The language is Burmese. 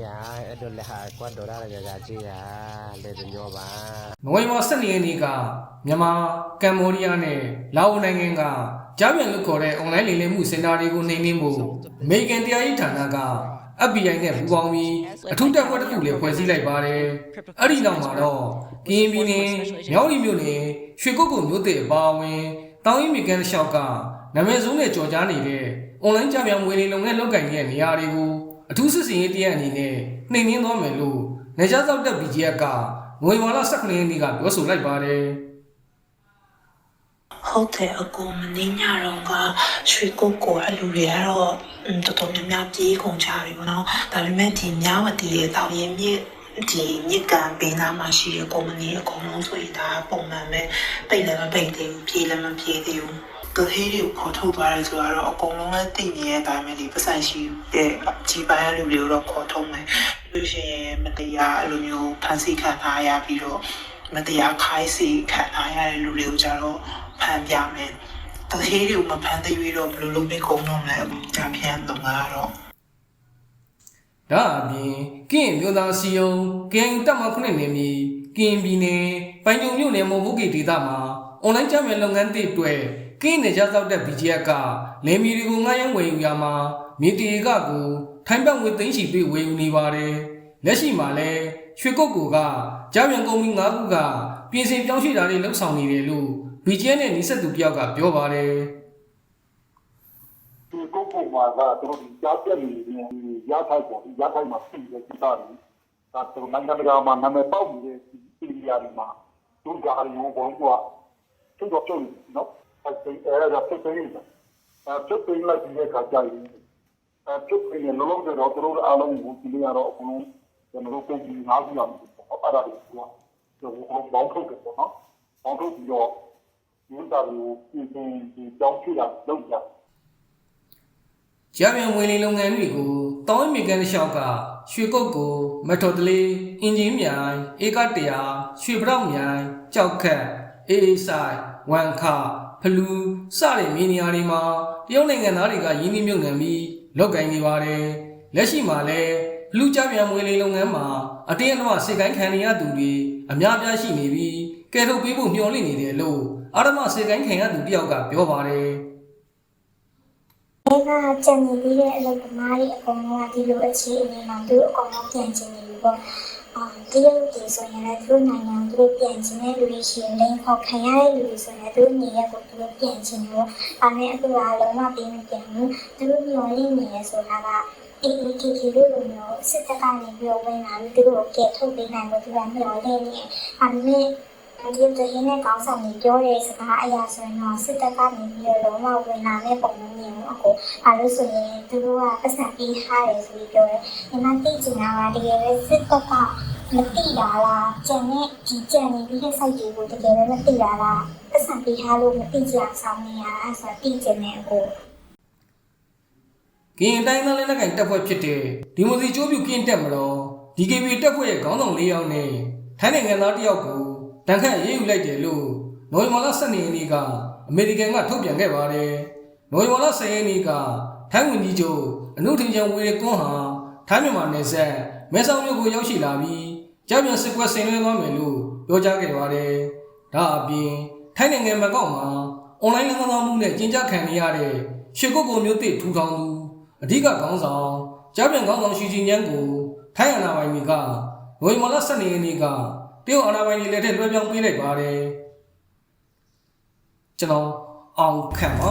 Ya, edo leha cuando la ya ya ji ya le de nyo ba. နိုဝင်ဘာ12ရက်နေ့ကမြန်မာကမ္ဘောဒီးယားနဲ့လာအိုနိုင်ငံကကြားပြန်လို့ခေါ်တဲ့ online လိမ်လည်မှုစင်တာတွေကိုနှိမ်နင်းဖို့အမေရိကန်တရားရေးဌာနက FBI နဲ့ပူးပေါင်းပြီးအထူးတပ်ဖွဲ့တစ်ခုလည်းဖွဲ့စည်းလိုက်ပါတယ်။အဲ့ဒီနောက်မှာတော့ကရင်ပြည်နယ်မြောက်ရီမြို့နယ်ရွှေကုတ်ကုတ်မြို့သစ်အပါအဝင်တောင်ရီမြေကန်လျှောက်ကနာမည်ဆုံးနဲ့ကြော်ကြားနေတဲ့ online ကြားပြန်ငွေလိမ်လုပ်ငန်းလုပ်ကိုင်နေတဲ့နေရာတွေကို အထူးစစ်စင်ရေးတရားအနေနဲ့နှိမ်နင်းသွားမယ်လို့နေကြားသောက်တက် BGF ကငွေမာလာ18ရက်နေ့ကပြောဆိုလိုက်ပါတယ်ဟုတ်တယ်အကူမင်းညတော့ကရွှေကုတ်ကိုအလူတွေကတော့อืมတော်တော်များများပြေးကုန်ကြပြီပေါ့နော်ဒါပေမဲ့ဒီမြဝတီရဲ့တောင်ရင်မြစ်ဒီမြစ်ကန်ဘေးနားမှာရှိတဲ့ကုမ္ပဏီအကုန်လုံးဆိုရင်ဒါပုံမှန်ပဲပိတ်လည်းမပိတ်သေးဘူးပြေးလည်းမပြေးသေးဘူး သူဟေးတွေကိုခေါ်ထုတ်သွားတယ်ဆိုတော့အကုန်လုံးလည်းသိနေတဲ့အတိုင်းပဲဒီပတ်စံရှိတဲ့ကြီးပိုင်းအလူတွေကိုတော့ခေါ်ထုတ်မယ်လို့ရှိရင်မတရားအလိုမျိုးဖန်ဆီးခံထားရပြီးတော့မတရားခိုင်းစီခံထားရတဲ့လူတွေကိုကြတော့ဖမ်းပြမယ်။တသေးတွေကိုမဖမ်းသေးရတော့ဘယ်လိုလုပ်ပြီးကုန်တော့မလဲ။ကြာပြန်တော့ငါတော့ဒါအပြင်ကင်းမြို့သားစီယုံကင်းတပ်မခုနှစ်နေမီကင်းပြည်နယ်ပိုင်ကြုံမြို့နယ်မော်ဘုတ်ကီဒေသမှာ အွန်လိုင်းကြမ်းမြလုပ်ငန်းတွေအတွက်ကင်းနေကြသောက်တဲ့ BGF ကလယ်မီတွေကိုငှားရမ်းဝယ်ယူရမှာမြေတီကကိုထိုင်းဘတ်ငွေသိန်းချီပေးဝယ်ယူနေပါတယ်လက်ရှိမှာလဲရွှေကုတ်ကူကကြားပြန်ကုမ္ပဏီ၅ခုကပြင်ဆင်ပြောင်းရွှေ့တာတွေလှုပ်ဆောင်နေတယ်လို့ BGF နဲ့နှိဆက်သူတယောက်ကပြောပါတယ်ဒီကုတ်ပုံမှာကတို့ဒီကြားပြက်နေနေရထိုက်ပေါ့ဒီရထိုက်မှာပြည်တဲ့ကိစ္စတွေဒါတို့နိုင်ငံတကာမှာနာမည်ပေါက်နေတဲ့ဒီပြည်ရာတွေမှာသူကအားလုံးဘောကွာ သူတို့ပြောနေနော်အဲဒီအဲဒါဖြစ်နေတယ်အဲဖြစ်နေလိုက်ဒီခါကြရင်အဲဖြစ်နေလုံးလုံးတော့တို့အားလုံးကိုဒီနေရာတော့အကုန်လုံးကျွန်တော်တို့ပုံပြီးငါးခုလောက်အဲ့ဒါတွေကကျွန်တော်ဘောင်းထုတ်တယ်ပေါ့နော်ဘောင်းထုတ်ပြီးတော့ဒီတာကိုပြင်ဆင်ဒီကြောင်းချတာလုပ်ကြရပြန်ဝင်လေလုပ်ငန်းတွေကိုတောင်းမြေကန်တစ်လျှောက်ကရွှေကုတ်ကိုမက်ထော်တလေးအင်ဂျင်မြိုင်ဧကတရာရွှေပြောက်မြိုင်ကြောက်ခတ် အေးအေးဆိုင်ဝမ်ခဖလူးစတဲ့မြေနေရာတွေမှာတရုတ်နိုင်ငံသားတွေကရင်းနှီးမြှုပ်နှံပြီးလုပ်ကိုင်နေပါတယ်လက်ရှိမှာလည်းဖလူးကြပြန်ဝင်လေလုပ်ငန်းမှာအတင်းအဓမ္မစေကိုင်းခံနေရသူတွေအများအပြားရှိနေပြီးကဲထုတ်ပေးဖို့မျှော်လင့်နေတယ်လို့အာရမစေကိုင်းခံရသူတယောက်ကပြောပါတယ်အဲကကြံနေပြီးတဲ့အလုပ်သမားတွေအကုန်လုံးကဒီလိုအခြေအနေမှာသူအကုန်လုံးပြန်ချင်နေပြီ ပေါ့။အာဒီလိုဒီဆိုရင်လည်းသူနိုင်ငံသူတို့ပြန်ချင်တဲ့လူတွေရှိရင်လည်းခေါ်ခံရတဲ့လူတွေဆိုရင်သူနေရက်ကိုသူတို့ပြန်ချင်တယ်ပေါ့။ဒါနဲ့အခုကလုံးဝပြီးမပြန်ဘူး။သူတို့မျောလင့်နေရဆိုတာကအေးအေးကြီးကြီးလို့မျိုးစစ်တပ်ကနေပြီးတော့ဝင်လာပြီးသူတို့ကိုကဲထုတ်ပေးနိုင်လို့သူကမျောလင့်နေတယ်။ဒါနဲ့ဒီတရင်နဲ့ကောင်းဆောင်နေပြောတဲ့စကားအရာဆိုရင်တော့စစ်တပ်ကနေပြီးတော့လုံးဝဝင်လာတဲ့ပုံမျိုးမျိုးအခုဘာလို့ဆိုရင်သူတို့ကပတ်စံပေးထားတယ်ဆိုပြီးပြောတယ်။ဒီမှာသိချင်တာကတကယ်ပဲစစ်တပ်က မသိတာလား။ကျန်တဲ့ဒီကျန်နေပြီးတဲ့ site တွေကိုတကယ်ပဲမသိတာလား။ပတ်စံပေးထားလို့မသိကြအောင်ဆောင်နေရတာအဲ့ဆိုသိချင်တယ်အခု။ကရင်တိုင်းသားလက်နက်ကိုင်တပ်ဖွဲ့ဖြစ်တဲ့ဒီမိုစီချိုးပြူကင်းတက်မတော် DKB တပ်ဖွဲ့ရဲ့ခေါင်းဆောင်၄ယောက်နဲ့ထိုင်းနိုင်ငံသားတစ်ယောက်ကိုတန်ခတ်ရေးယူလိုက်တယ်လို့နိုဝင်ဘာလ12ရက်နေ့ကအမေရိကန်ကထုတ်ပြန်ခဲ့ပါတယ်။နိုဝင်ဘာလ10ရက်နေ့ကထိုင်းဝန်ကြီးချုပ်အနုထင်ချန်ဝေရကွန်းဟာထိုင်းမြန်မာနယ်စပ်မဲဆောက်မြို့ကိုရောက်ရှိလာပြီး ကြားပြန်စစ်ကွက်ဆင်နွှဲသွားမယ်လို့ပြောကြားခဲ့ပါတယ်။ဒါအပြင်ထိုင်းနိုင်ငံမကောက်မှာအွန်လိုင်းလမ်းမမှုနဲ့ကျင်းပခံနေရတဲ့ရှေကုတ်ကုံမျိုးသစ်ထူထောင်သူအဓိကခေါင်းဆောင်ကြားပြန်ခေါင်းဆောင်ရှီဂျင်ညန်ကိုထိုင်းအာဏာပိုင်တွေကငွေမလ12ရက်နေ့ကတရုတ်အာဏာပိုင်တွေလက်ထက်လွှဲပြောင်းပေးလိုက်ပါတယ်ကျွန်တော်အောင်ခန့်ပါ